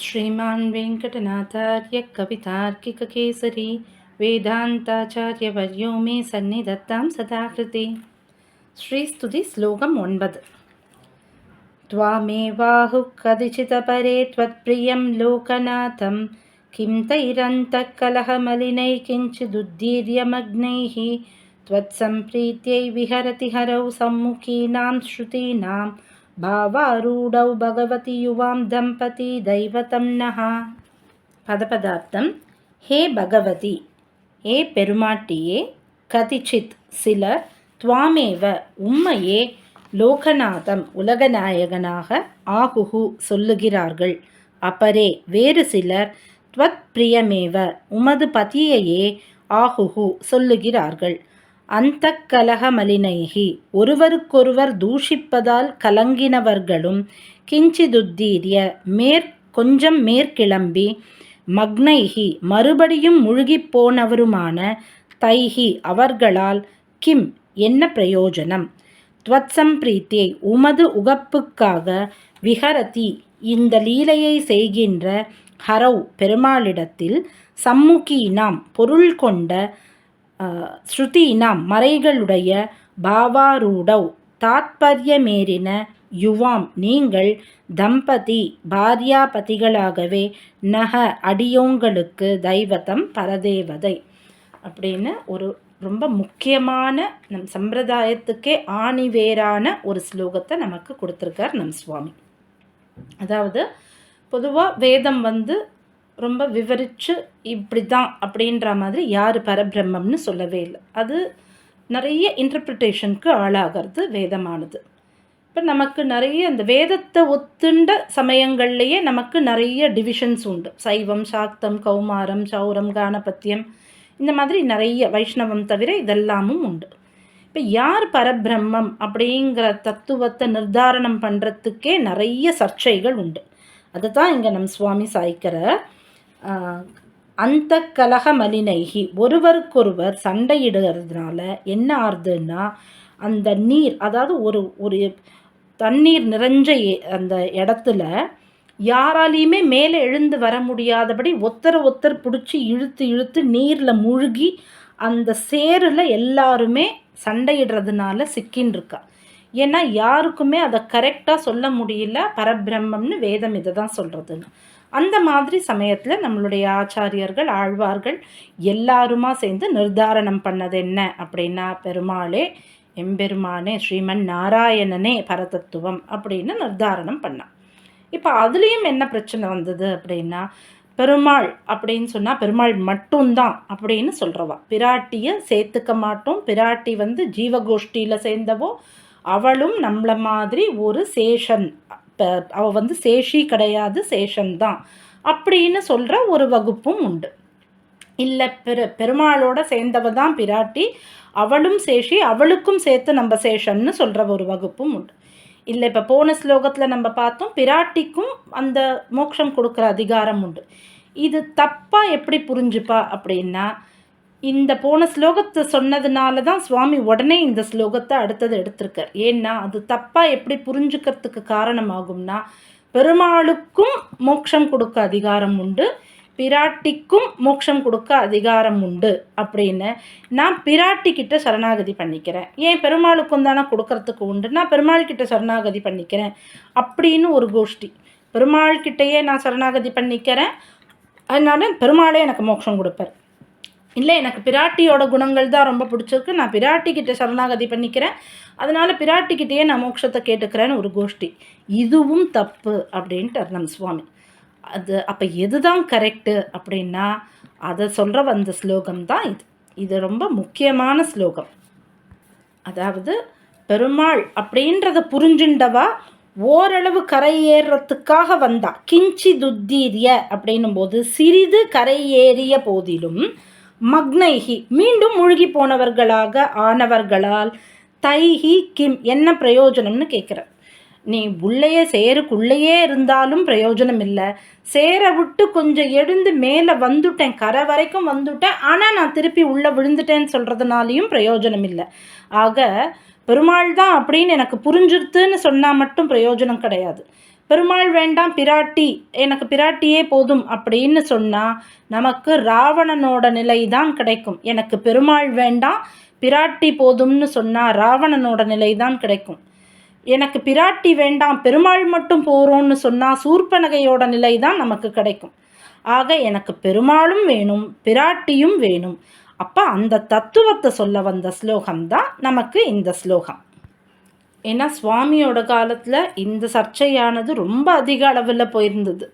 శ్రీమాన్ వెంకటనాథార్య కవితార్కికకేసరి വേദാന്താചാര്യവര്യോ മേ സന്നിധത്താം സദാകൃതി ശ്രീസ്തുതി ശ്ലോകം ഒൻപത് ത്വാമേവാഹു കതിചിതപരേ ത്വത്പ്രിയം ലോകനാഥം കിം തൈരന്തകലഹമലിനൈ കിഞ്ചിദുദ്ദീര്യമഗ്നൈः त्वत्सम्प्रीत्यै विहरति हरौ सम्मुखीनां श्रुतीनां భావారూఢౌ భగవతి యువాం దంపతి దైవతం నహ பதபதார்த்தம் ஹே பகவதி ఏ பெருமாட்டியே கதிச்சித் சிலர் துவாமேவ உம்மையே லோகநாதம் உலகநாயகனாக ஆகுகு சொல்லுகிறார்கள். அப்பரே வேறு சிலர் துவத் பிரியமேவ உமது பதியையே ஆகுகு சொல்லுகிறார்கள். அந்த கலகமலினைகி ஒருவருக்கொருவர் தூஷிப்பதால் கலங்கினவர்களும் கிஞ்சிதுத்தீரிய மேற் கொஞ்சம் மேற்கிளம்பி மக்னைகி மறுபடியும் முழுகிப் போனவருமான தைஹி அவர்களால் கிம் என்ன பிரயோஜனம்? துவத்சம்பிரீத்தியை உமது உகப்புக்காக விஹரதி இந்த லீலையை செய்கின்ற ஹரவ் பெருமாளிடத்தில் சம்முகி நாம் பொருள் கொண்ட ஸ்ருதீனாம் மறைகளுடைய பாவாரூடவ் தாத்பரியமேறின யுவாம் நீங்கள் தம்பதி பாரியாபதிகளாகவே நக அடியோங்களுக்கு தெய்வத்தம் பரதேவதை. அப்படின்னு ஒரு ரொம்ப முக்கியமான நம் சம்பிரதாயத்துக்கே ஆணிவேரான ஒரு ஸ்லோகத்தை நமக்கு கொடுத்துருக்கார் நம் சுவாமி. அதாவது பொதுவாக வேதம் வந்து ரொம்ப விவரித்து இப்படி தான் அப்படின்ற மாதிரி யார் பரபிரம்மம்னு சொல்லவே இல்லை. அது நிறைய இன்டர்பிரிட்டேஷனுக்கு ஆளாகிறது வேதமானது. இப்போ நமக்கு நிறைய அந்த வேதத்தை ஒத்துண்ட சமயங்கள்லேயே நமக்கு நிறைய டிவிஷன்ஸ் உண்டு. சைவம் சாக்தம் கௌமாரம் சௌரம் கானபத்தியம் இந்த மாதிரி நிறைய வைஷ்ணவம் தவிர இதெல்லாமும் உண்டு. இப்போ யார் பரபிரம்மம் அப்படிங்கிற தத்துவத்தை நிர்தாரணம் பண்ணுறதுக்கே நிறைய சர்ச்சைகள் உண்டு. அதை தான் இங்கே நம் சுவாமி சாய்க்கிற அந்த கலக மலினைகி ஒருவருக்கொருவர் சண்டையிடுறதுனால என்ன ஆறுதுன்னா அந்த நீர் அதாவது ஒரு ஒரு தண்ணீர் நிறைஞ்ச அந்த இடத்துல யாராலையுமே மேலே எழுந்து வர முடியாதபடி ஒத்தரை ஒத்தர் பிடிச்சி இழுத்து இழுத்து நீரில் மூழ்கி அந்த சேரில் எல்லாருமே சண்டையிடுறதுனால சிக்கின்னு இருக்கா ஏன்னா யாருக்குமே அதை கரெக்டாக சொல்ல முடியல. பரபிரம்மம்னு வேதம் இதை தான் சொல்கிறதுன்னு அந்த மாதிரி சமயத்தில் நம்மளுடைய ஆச்சாரியர்கள் ஆழ்வார்கள் எல்லாருமா சேர்ந்து நிர்தாரணம் பண்ணது என்ன அப்படின்னா பெருமாளே எம்பெருமானே ஸ்ரீமன் நாராயணனே பரதத்துவம் அப்படின்னு நிர்தாரணம் பண்ணான். இப்போ அதுலேயும் என்ன பிரச்சனை வந்தது அப்படின்னா பெருமாள் அப்படின்னு சொன்னால் பெருமாள் மட்டும்தான் அப்படின்னு சொல்கிறவா பிராட்டியை சேர்த்துக்க மாட்டோம். பிராட்டி வந்து ஜீவகோஷ்டியில் சேர்ந்தவோ அவளும் நம்மளை மாதிரி ஒரு சேஷன் அவள் வந்து சேஷி கிடையாது சேஷன் தான் அப்படின்னு சொல்கிற ஒரு வகுப்பும் உண்டு. இல்லை பெரு பெருமாளோட சேர்ந்தவ தான் பிராட்டி அவளும் சேஷி அவளுக்கும் சேர்த்து நம்ம சேஷன்னு சொல்கிற ஒரு வகுப்பும் உண்டு. இல்லை இப்போ போன ஸ்லோகத்தில் நம்ம பார்த்தோம் பிராட்டிக்கும் அந்த மோட்சம் கொடுக்குற அதிகாரம் உண்டு. இது தப்பாக எப்படி புரிஞ்சுப்பா அப்படின்னா இந்த போன ஸ்லோகத்தை சொன்னதுனால தான் சுவாமி உடனே இந்த ஸ்லோகத்தை அடுத்தது எடுத்திருக்கார். ஏன்னா அது தப்பாக எப்படி புரிஞ்சுக்கிறதுக்கு காரணமாகும்னா பெருமாளுக்கும் மோட்சம் கொடுக்க அதிகாரம் உண்டு பிராட்டிக்கும் மோட்சம் கொடுக்க அதிகாரம் உண்டு அப்படின்னு நான் பிராட்டி கிட்ட சரணாகதி பண்ணிக்கிறேன். ஏன் பெருமாளுக்கும் தானே கொடுக்கறதுக்கு உண்டு? நான் பெருமாள் கிட்ட சரணாகதி பண்ணிக்கிறேன் அப்படின்னு ஒரு கோஷ்டி. பெருமாள் கிட்டேயே நான் சரணாகதி பண்ணிக்கிறேன். அதனால பெருமாளே எனக்கு மோட்சம் கொடுப்பார். இல்லை எனக்கு பிராட்டியோட குணங்கள் தான் ரொம்ப பிடிச்சிருக்கு. நான் பிராட்டி கிட்ட சரணாகதி பண்ணிக்கிறேன். அதனால் பிராட்டிக்கிட்டேயே நான் மோட்சத்தை கேட்டுக்கிறேன்னு ஒரு கோஷ்டி. இதுவும் தப்பு அப்படின்ட்டு நம் சுவாமி. அது அப்போ எது தான் கரெக்டு அப்படின்னா அதை சொல்கிற வந்த ஸ்லோகம் தான் இது. இது ரொம்ப முக்கியமான ஸ்லோகம். அதாவது பெருமாள் அப்படின்றத புரிஞ்சுண்டவா ஓரளவு கரையேறத்துக்காக வந்தா கிஞ்சி துத்தீரிய அப்படின்னும் போது சிறிது கரையேறிய போதிலும் மக்னைஹி. மீண்டும் மூழ்கி போனவர்களாக ஆனவர்களால் தைஹி கிம் என்ன பிரயோஜனம்னு கேட்குற நீ உள்ளேயே சேருக்குள்ளேயே இருந்தாலும் பிரயோஜனம் இல்லை சேர விட்டு கொஞ்சம் எழுந்து மேலே வந்துட்டேன் கரை வரைக்கும் வந்துட்டேன் ஆனால் நான் திருப்பி உள்ளே விழுந்துட்டேன்னு சொல்கிறதுனாலையும் பிரயோஜனம் இல்லை ஆக பெருமாள் தான் அப்படின்னு எனக்கு புரிஞ்சிருத்துன்னு சொன்னால் மட்டும் பிரயோஜனம் கிடையாது. பெருமாள் வேண்டாம் பிராட்டி எனக்கு பிராட்டியே போதும் அப்படின்னு சொன்னால் நமக்கு ராவணனோட நிலை தான் கிடைக்கும். எனக்கு பெருமாள் வேண்டாம் பிராட்டி போதும்னு சொன்னால் ராவணனோட நிலை தான் கிடைக்கும். எனக்கு பிராட்டி வேண்டாம் பெருமாள் மட்டும் போகிறோன்னு சொன்னால் சூர்பனகையோட நிலை தான் நமக்கு கிடைக்கும். ஆக எனக்கு பெருமாளும் வேணும் பிராட்டியும் வேணும். அப்போ அந்த தத்துவத்தை சொல்ல வந்த ஸ்லோகம் தான் நமக்கு இந்த ஸ்லோகம். ஏன்னா சுவாமியோட காலத்தில் இந்த சர்ச்சையானது ரொம்ப அதிக அளவில் போயிருந்தது.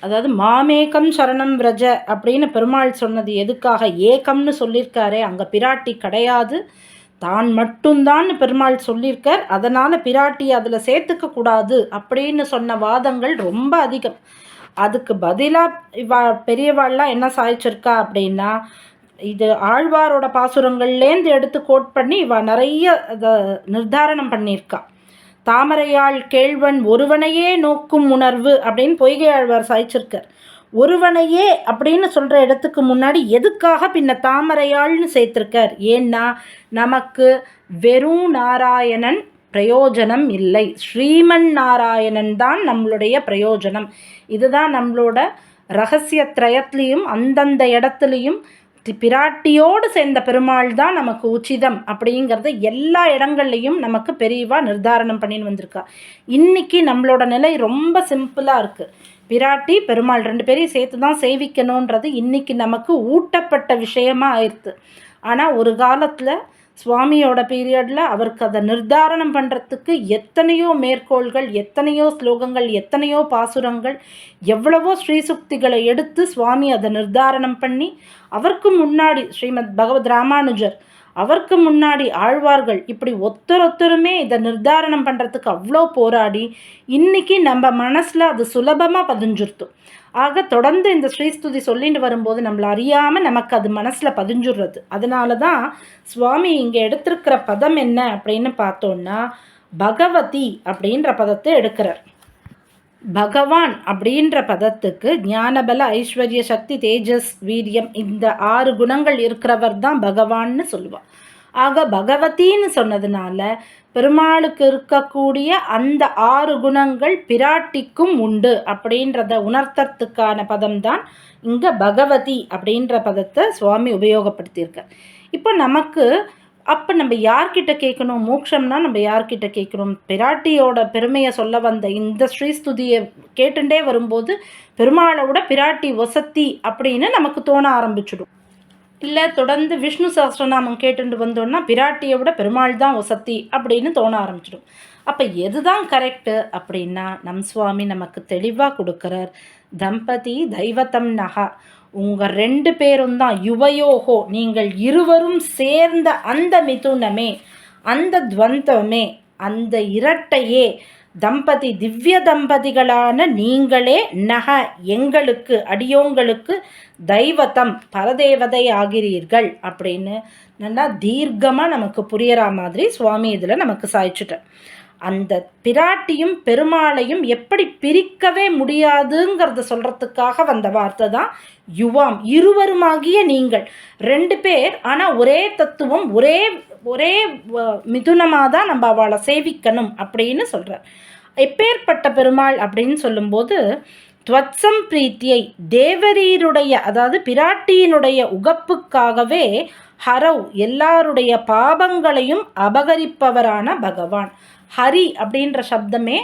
அதாவது மாமேகம் சரணம் விரஜ அப்படின்னு பெருமாள் சொன்னது எதுக்காக? ஏகம்னு சொல்லியிருக்காரே அங்கே பிராட்டி கிடையாது. தான் மட்டும்தான் பெருமாள் சொல்லியிருக்கார் அதனால் பிராட்டி அதில் சேர்த்துக்க கூடாது அப்படின்னு சொன்ன வாதங்கள் ரொம்ப அதிகம். அதுக்கு பதிலாக இவா பெரியவாள்லாம் என்ன சாய்ச்சிருக்கா அப்படின்னா இது ஆழ்வாரோட பாசுரங்கள்லேருந்து எடுத்து கோட் பண்ணி இவ நிறைய அதை நிர்தாரணம் பண்ணியிருக்கா. தாமரையாள் கேழ்வன் ஒருவனையே நோக்கும் உணர்வு அப்படின்னு பொய்கை ஆழ்வார் சாய்ச்சிருக்கார். ஒருவனையே அப்படின்னு சொல்கிற இடத்துக்கு முன்னாடி எதுக்காக பின்ன தாமரையாள்னு சேர்த்துருக்கார்? ஏன்னா நமக்கு வெறும் நாராயணன் பிரயோஜனம் இல்லை. ஸ்ரீமன் நாராயணன் தான் நம்மளுடைய பிரயோஜனம். இதுதான் நம்மளோட ரகசிய திரயத்துலேயும் அந்தந்த இடத்துலையும் பிராட்டியோடு சேர்ந்த பெருமாள் தான் நமக்கு உச்சிதம் அப்படிங்கிறத எல்லா இடங்கள்லையும் நமக்கு பெரியவா நிர்தாரணம் பண்ணின்னு வந்திருக்கா. இன்றைக்கி நம்மளோட நிலை ரொம்ப சிம்பிளாக இருக்குது பிராட்டி பெருமாள் ரெண்டு பேரையும் சேர்த்து தான் சேவிக்கணுன்றது இன்றைக்கி நமக்கு ஊட்டப்பட்ட விஷயமாக ஆயிடுது ஆனால் ஒரு காலத்தில் சுவாமியோட பீரியடில் அவருக்கு அதை நிர்தாரணம் பண்ணுறதுக்கு எத்தனையோ மேற்கோள்கள் எத்தனையோ ஸ்லோகங்கள் எத்தனையோ பாசுரங்கள் எவ்வளவோ ஸ்ரீசுக்திகளை எடுத்து சுவாமி அதை நிர்தாரணம் பண்ணி அவருக்கு முன்னாடி ஸ்ரீமத் பகவத் ராமானுஜர் அவருக்கு முன்னாடி ஆழ்வார்கள் இப்படி ஒத்தர் ஒத்தருமே இதை நிர்தாரணம் பண்ணுறதுக்கு அவ்வளோ போராடி இன்றைக்கி நம்ம மனசில் அது சுலபமாக பதிஞ்சிருத்தோம் ஆக தொடர்ந்து இந்த ஸ்ரீஸ்துதி சொல்லிட்டு வரும்போது நம்மளை அறியாமல் நமக்கு அது மனசில் பதிஞ்சுடுறது. அதனால தான் சுவாமி இங்கே எடுத்திருக்கிற பதம் என்ன அப்படின்னு பார்த்தோன்னா பகவதி அப்படின்ற பதத்தை எடுக்கிறார். பகவான் அப்படின்ற பதத்துக்கு ஞானபல ஐஸ்வர்ய சக்தி தேஜஸ் வீரியம் இந்த ஆறு குணங்கள் இருக்கிறவர் தான் பகவான்னு சொல்லுவாள் ஆக பகவதின்னு சொன்னதுனால பெருமாளுக்கு இருக்கக்கூடிய அந்த ஆறு குணங்கள் பிராட்டிக்கும் உண்டு அப்படின்றத உணர்த்தத்துக்கான பதம்தான் இங்கே பகவதி அப்படின்ற பதத்தை சுவாமி உபயோகப்படுத்தியிருக்க இப்போ நமக்கு அப்போ நம்ம யார்கிட்ட கேட்கணும்? மோட்சம்னா நம்ம யார்கிட்ட கேட்கணும் பிராட்டியோட பெருமையை சொல்ல வந்த இந்த ஸ்ரீஸ்துதியை கேட்டுட்டே வரும்போது பெருமாளை விட பிராட்டி வசத்தி அப்படின்னு நமக்கு தோண ஆரம்பிச்சிடும். இல்லை தொடர்ந்து விஷ்ணு சஹஸ்ரநாமம் கேட்டுட்டு வந்தோன்னா பிராட்டியை விட பெருமாள் தான் ஒசத்தி அப்படின்னு தோண ஆரம்பிச்சிடும். அப்போ எது தான் கரெக்டு அப்படின்னா நம் சுவாமி நமக்கு தெளிவாக கொடுக்குறார். தம்பதி தெய்வத்தம் நகா. உங்கள் ரெண்டு பேரும் தான் யுவயோகோ. நீங்கள் இருவரும் சேர்ந்த அந்த மிதுனமே அந்த துவந்தமே அந்த இரட்டையே தம்பதி திவ்ய தம்பதிகளான நீங்களே நக எங்களுக்கு அடியோங்களுக்கு தெய்வத்தம் பரதேவதை ஆகிறீர்கள் அப்படின்னு நல்லா தீர்க்கமாக நமக்கு புரியற மாதிரி சுவாமி இதில் நமக்கு சாய்ச்சிட்டேன் அந்த பிராட்டியும் பெருமாளையும் எப்படி பிரிக்கவே முடியாதுங்கிறத சொல்கிறதுக்காக வந்த வார்த்தை தான் யுவாம். இருவருமாகிய நீங்கள். ரெண்டு பேர் ஆனால் ஒரே தத்துவம் ஒரே ஒரே மிதுனமாக தான் நம்ம அவளை சேவிக்கணும் அப்படின்னு சொல்கிறார் எப்பேற்பட்ட பெருமாள் அப்படின்னு சொல்லும்போது துவத்சம் பிரீத்தியை தேவரீருடைய அதாவது பிராட்டியினுடைய உகப்புக்காகவே ஹரவ் எல்லாருடைய பாபங்களையும் அபகரிப்பவரான பகவான். ஹரி அப்படின்ற சப்தமே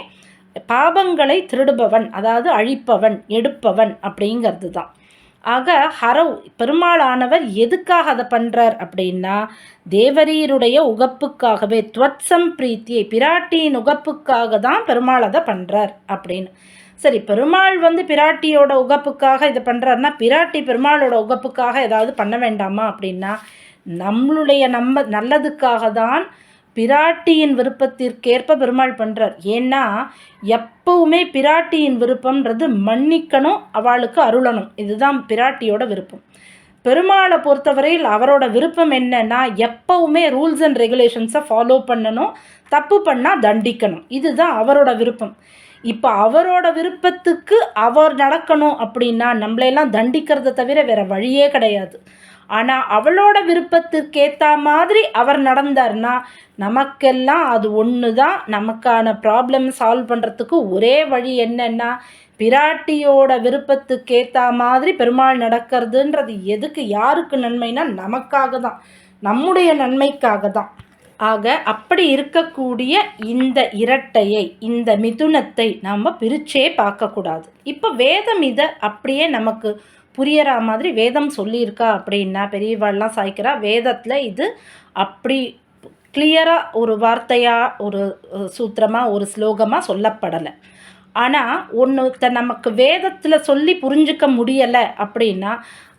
பாபங்களை திருடுபவன் அதாவது அழிப்பவன் எடுப்பவன் அப்படிங்கிறது தான் ஆக ஹரவ் பெருமாளானவர் எதுக்காக அதை பண்ணுறார் அப்படின்னா தேவரீருடைய உகப்புக்காகவே துவத்சம் பிரீத்தியை பிராட்டியின் உகப்புக்காக தான் பெருமாள் அதை பண்ணுறார் அப்படின்னு. சரி பெருமாள் வந்து பிராட்டியோட உகப்புக்காக இதை பண்ணுறாருன்னா பிராட்டி பெருமாளோட உகப்புக்காக ஏதாவது பண்ண வேண்டாமா அப்படின்னா நம்மளுடைய நம்ம நல்லதுக்காக தான் பிராட்டியின் விருப்பத்திற்கேற்ப பெருமாள் பண்ணுறார் ஏன்னா எப்பவுமே பிராட்டியின் விருப்பம்ன்றது மன்னிக்கணும் அவளுக்கு அருளணும். இதுதான் பிராட்டியோட விருப்பம். பெருமாளை பொறுத்தவரையில் அவரோட விருப்பம் என்னன்னா எப்பவுமே ரூல்ஸ் அண்ட் ரெகுலேஷன்ஸை ஃபாலோ பண்ணணும் தப்பு பண்ணால் தண்டிக்கணும். இதுதான் அவரோட விருப்பம். இப்போ அவரோட விருப்பத்துக்கு அவர் நடக்கணும் அப்படின்னா நம்மளையெல்லாம் தண்டிக்கிறத தவிர வேறு வழியே கிடையாது. ஆனால் அவளோட விருப்பத்திற்கேற்ற மாதிரி அவர் நடந்தார்னா நமக்கெல்லாம் அது ஒன்று தான் நமக்கான ப்ராப்ளம் சால்வ் பண்ணுறதுக்கு ஒரே வழி என்னென்னா பிராட்டியோட விருப்பத்துக்கேற்ற மாதிரி பெருமாள் நடக்கிறதுன்றது எதுக்கு யாருக்கு நன்மைனா நமக்காக தான் நம்முடைய நன்மைக்காக தான் ஆக அப்படி இருக்கக்கூடிய இந்த இரட்டையை இந்த மிதுனத்தை நாம் பிரிச்சே பார்க்கக்கூடாது. இப்போ வேதம் இதை அப்படியே நமக்கு புரியற மாதிரி வேதம் சொல்லியிருக்கா அப்படின்னா பெரியவாள்லாம் சாய்க்கிறா வேதத்தில் இது அப்படி கிளியராக ஒரு வார்த்தையாக ஒரு சூத்திரமாக ஒரு ஸ்லோகமாக சொல்லப்படலை. ஆனால் ஒன்று நமக்கு வேதத்தில் சொல்லி புரிஞ்சுக்க முடியலை அப்படின்னா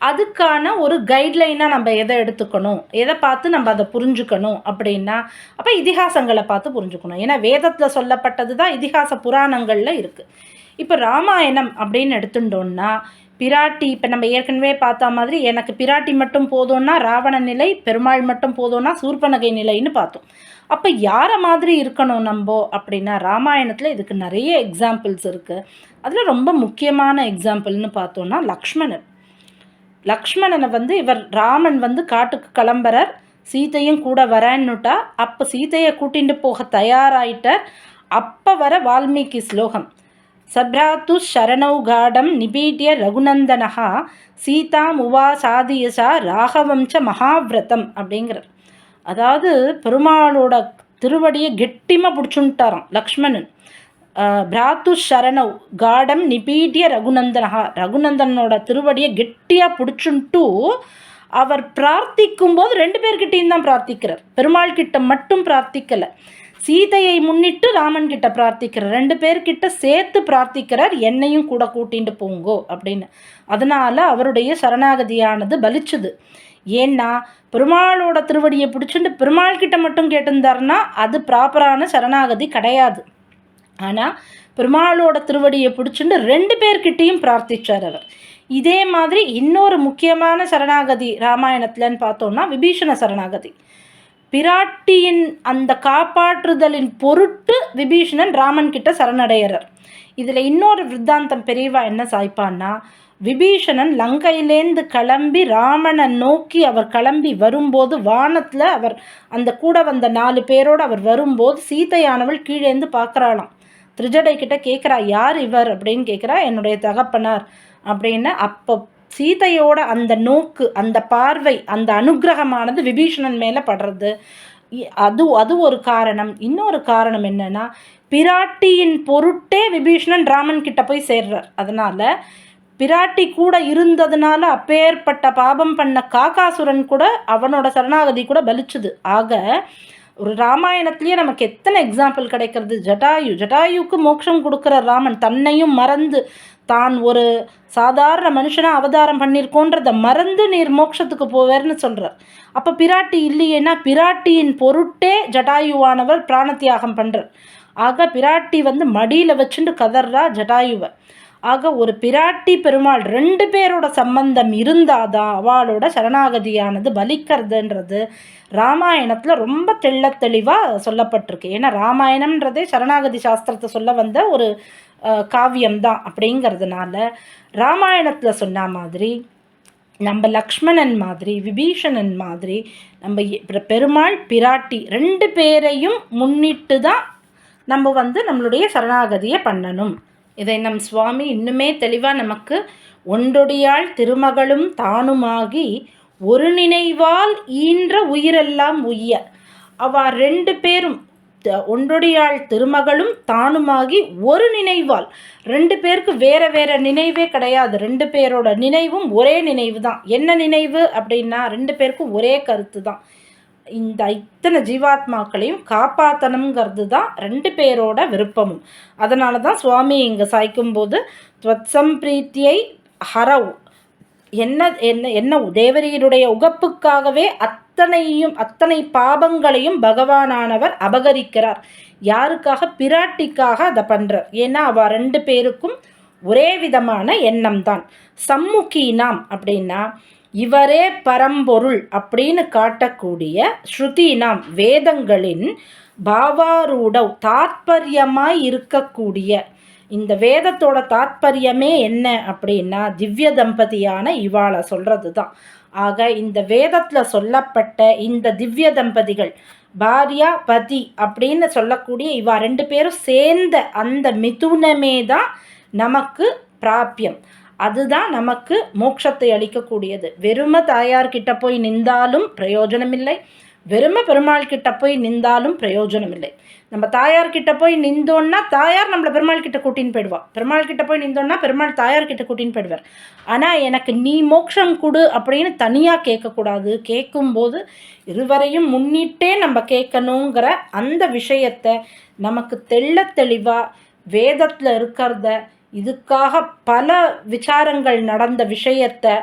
அதுக்கான ஒரு கைட்லைனாக நம்ம எதை எடுத்துக்கணும் எதை பார்த்து நம்ம அதை புரிஞ்சுக்கணும் அப்படின்னா அப்போ இதிகாசங்களை பார்த்து புரிஞ்சுக்கணும். ஏன்னா வேதத்தில் சொல்லப்பட்டது தான் இதிகாச புராணங்களில் இருக்குது இப்போ ராமாயணம் அப்படின்னு எடுத்துட்டோம்னா பிராட்டி இப்போ நம்ம ஏற்கனவே பார்த்த மாதிரி எனக்கு பிராட்டி மட்டும் போதும்னா ராவண நிலை பெருமாள் மட்டும் போதும்னா சூர்பனகை நிலைன்னு பார்த்தோம். அப்போ யாரை மாதிரி இருக்கணும் நம்ம? அப்படின்னா ராமாயணத்தில் இதுக்கு நிறைய எக்ஸாம்பிள்ஸ் இருக்குது அதில் ரொம்ப முக்கியமான எக்ஸாம்பிள்னு பார்த்தோன்னா லக்ஷ்மணன் லக்ஷ்மணனை வந்து இவர் ராமன் வந்து காட்டுக்கு கிளம்புறார். சீதையும் கூட வரேன்னுட்டா அப்போ சீதையை கூட்டிகிட்டு போக தயாராயிட்டார். அப்போ வர வால்மீகி ஸ்லோகம். சப்ராத்து சரணௌகாடம் நிபீட்டிய ரகுநந்தனஹா சீதாம் உவாசாதியசா ராகவம்ச மகாவிரதம் அப்படிங்கிறார். அதாவது பெருமாளோட திருவடியை கெட்டிமாக பிடிச்சுன்ட்டாராம் லக்ஷ்மணன். பிராத்து சரணவ் காடம் நிபீட்டிய ரகுநந்தனஹா. ரகுநந்தனோட திருவடியை கெட்டியாக பிடிச்சுன்ட்டு அவர் பிரார்த்திக்கும் போது ரெண்டு பேர்கிட்டையும் தான் பிரார்த்திக்கிறார். பெருமாள் கிட்ட மட்டும் பிரார்த்திக்கலை. சீதையை முன்னிட்டு ராமன் கிட்ட பிரார்த்திக்கிறார். ரெண்டு பேர்கிட்ட சேர்த்து பிரார்த்திக்கிறார். என்னையும் கூட கூட்டிட்டு போங்கோ அப்படின்னு. அதனால அவருடைய சரணாகதியானது பலிச்சுது. ஏன்னா பெருமாளோட திருவடியை பிடிச்சிட்டு பெருமாள் கிட்ட மட்டும் கேட்டிருந்தாருன்னா அது ப்ராப்பரான சரணாகதி கிடையாது. ஆனால் பெருமாளோட திருவடியை பிடிச்சிட்டு ரெண்டு பேர்கிட்டையும் பிரார்த்திச்சார் அவர். இதே மாதிரி இன்னொரு முக்கியமான சரணாகதி ராமாயணத்துலன்னு பார்த்தோம்னா விபீஷண சரணாகதி. பிராட்டியின் அந்த காப்பாற்றுதலின் பொருட்டு விபீஷணன் ராமன் கிட்ட சரணடைகிறார். இதில் இன்னொரு விருத்தாந்தம் பெரியவா என்ன சாய்ப்பான்னா விபீஷணன் லங்கையிலேந்து கிளம்பி ராமனை நோக்கி அவர் கிளம்பி வரும்போது வானத்தில் அவர் அந்த கூட வந்த நாலு பேரோடு அவர் வரும்போது சீதையானவள் கீழேந்து பார்க்குறாளாம். திருஜடை கிட்ட கேட்குறா யார் இவர்? அப்படின்னு கேட்குறா என்னுடைய தகப்பனார். அப்படின்னு அப்போ சீதையோட அந்த நோக்கு அந்த பார்வை அந்த அனுகிரகமானது விபீஷணன் மேலே படுறது. அது அது ஒரு காரணம். இன்னொரு காரணம் என்னன்னா பிராட்டியின் பொருட்டே விபீஷணன் ராமன் கிட்ட போய் சேர்றார். அதனால பிராட்டி கூட இருந்ததுனால அப்பேற்பட்ட பாபம் பண்ண காக்காசுரன் கூட அவனோட சரணாகதி கூட பலிச்சுது. ஆக ஒரு ராமாயணத்துலேயே நமக்கு எத்தனை எக்ஸாம்பிள் கிடைக்கிறது? ஜட்டாயு ஜட்டாயுக்கு மோட்சம் கொடுக்குற ராமன் தன்னையும் மறந்து தான் ஒரு சாதாரண மனுஷனாக அவதாரம் பண்ணியிருக்கோன்றத மறந்து நீர் மோட்சத்துக்கு போவேர்னு சொல்கிறார் அப்போ பிராட்டி இல்லையேன்னா பிராட்டியின் பொருட்டே ஜட்டாயுவானவர் பிராணத்தியாகம் பண்ணுறார் ஆக பிராட்டி வந்து மடியில் வச்சுட்டு கதர்றா ஜட்டாயுவை ஆக ஒரு பிராட்டி பெருமாள் ரெண்டு பேரோட சம்பந்தம் இருந்தாதான் அவளோட சரணாகதியானது பலிக்கிறதுன்றது ராமாயணத்தில் ரொம்ப தெள்ள தெளிவாக சொல்லப்பட்டிருக்கு. ஏன்னா ராமாயணம்ன்றதே சரணாகதி சாஸ்திரத்தை சொல்ல வந்த ஒரு காவியம்தான் அப்படிங்கிறதுனால ராமாயணத்தில் சொன்ன மாதிரி நம்ம லக்ஷ்மணன் மாதிரி விபீஷணன் மாதிரி நம்ம பெருமாள் பிராட்டி ரெண்டு பேரையும் முன்னிட்டு தான் நம்ம வந்து நம்மளுடைய சரணாகதியை பண்ணணும். இதை நம் சுவாமி இன்னுமே தெளிவாக நமக்கு ஒன்றொடியாள் திருமகளும் தானுமாகி ஒரு நினைவால் ஈன்ற உயிரெல்லாம் உய்ய. அவ ரெண்டு பேரும் ஒன்றொடியாள் திருமகளும் தானுமாகி ஒரு நினைவால். ரெண்டு பேருக்கு வேற வேற நினைவே கிடையாது. ரெண்டு பேரோட நினைவும் ஒரே நினைவு தான் என்ன நினைவு அப்படின்னா ரெண்டு பேருக்கும் ஒரே கருத்து தான் இந்த இத்தனை ஜீவாத்மாக்களையும் காப்பாற்றணுங்கிறது தான் ரெண்டு பேரோட விருப்பமும். அதனால தான் சுவாமி இங்கே சாய்க்கும் போது பிரீத்தியை ஹரவ் என்ன என்ன என்ன தேவரீருடைய உகப்புக்காகவே அத்தனையும் அத்தனை பாபங்களையும் பகவானானவர் அபகரிக்கிறார். யாருக்காக? பிராட்டிக்காக அதை பண்ணுறார் ஏன்னா அவள் ரெண்டு பேருக்கும் ஒரே விதமான எண்ணம் தான் சம்முகீனாம் அப்படின்னா இவரே பரம்பொருள் அப்படின்னு காட்டக்கூடிய ஸ்ருதி நாம் வேதங்களின் பாவாரூடவ் தாத்பரியமாய் இருக்கக்கூடிய இந்த வேதத்தோட தாத்பரியமே என்ன அப்படின்னா திவ்ய தம்பதியான இவாளை சொல்கிறது தான் ஆக இந்த வேதத்தில் சொல்லப்பட்ட இந்த திவ்ய தம்பதிகள் பாரியா பதி அப்படின்னு சொல்லக்கூடிய இவா ரெண்டு பேரும் சேர்ந்த அந்த மிதுனமே தான் நமக்கு பிராபியம். அதுதான் நமக்கு மோட்சத்தை அளிக்கக்கூடியது. வெறும தாயார்கிட்ட போய் நின்றாலும் பிரயோஜனமில்லை. வெறும பெருமாள் கிட்ட போய் நின்றாலும் பிரயோஜனம் இல்லை நம்ம தாயார்கிட்ட போய் நின்றோன்னா தாயார் நம்மளை பெருமாள் கிட்ட கூட்டின்னு போயிடுவா. பெருமாள் கிட்ட போய் நின்றோன்னா பெருமாள் தாயார்கிட்ட கூட்டின்னு போயிடுவார். ஆனால் எனக்கு நீ மோட்சம் கொடு அப்படின்னு தனியாக கேட்கக்கூடாது. கேட்கும்போது இருவரையும் முன்னிட்டே நம்ம கேட்கணுங்கிற அந்த விஷயத்தை நமக்கு தெள்ள தெளிவாக வேதத்தில் இருக்கிறத இதுக்காக பல விசாரங்கள் நடந்த விஷயத்தை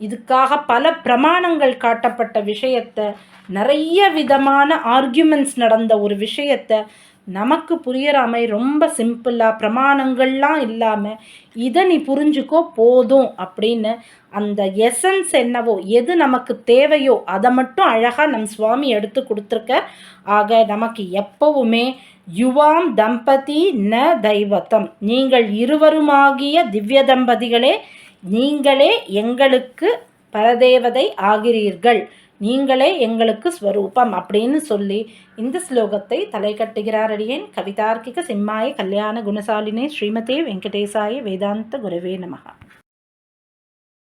இதுக்காக பல பிரமாணங்கள் காட்டப்பட்ட விஷயத்தை நிறைய விதமான ஆர்கியூமெண்ட்ஸ் நடந்த ஒரு விஷயத்தை நமக்கு புரியறாமை ரொம்ப சிம்பிளாக பிரமாணங்கள்லாம் இல்லாமல் இதை நீ புரிஞ்சுக்கோ போதும் அப்படின்னு அந்த எசன்ஸ் என்னவோ எது நமக்கு தேவையோ அதை மட்டும் அழகாக நம் சுவாமி எடுத்து கொடுத்துருக்க. ஆக நமக்கு எப்பவுமே யுவாம் தம்பதி ந தெய்வத்தம். நீங்கள் இருவருமாகிய திவ்ய தம்பதிகளே நீங்களே எங்களுக்கு பரதேவதை ஆகிறீர்கள். நீங்களே எங்களுக்கு ஸ்வரூபம் அப்படின்னு சொல்லி இந்த ஸ்லோகத்தை தலை கட்டுகிறார் அடியேன். கவிதார்க்கிக சிம்மாய கல்யாண குணசாலினே ஸ்ரீமதே வெங்கடேசாய வேதாந்த குரவே நமகா.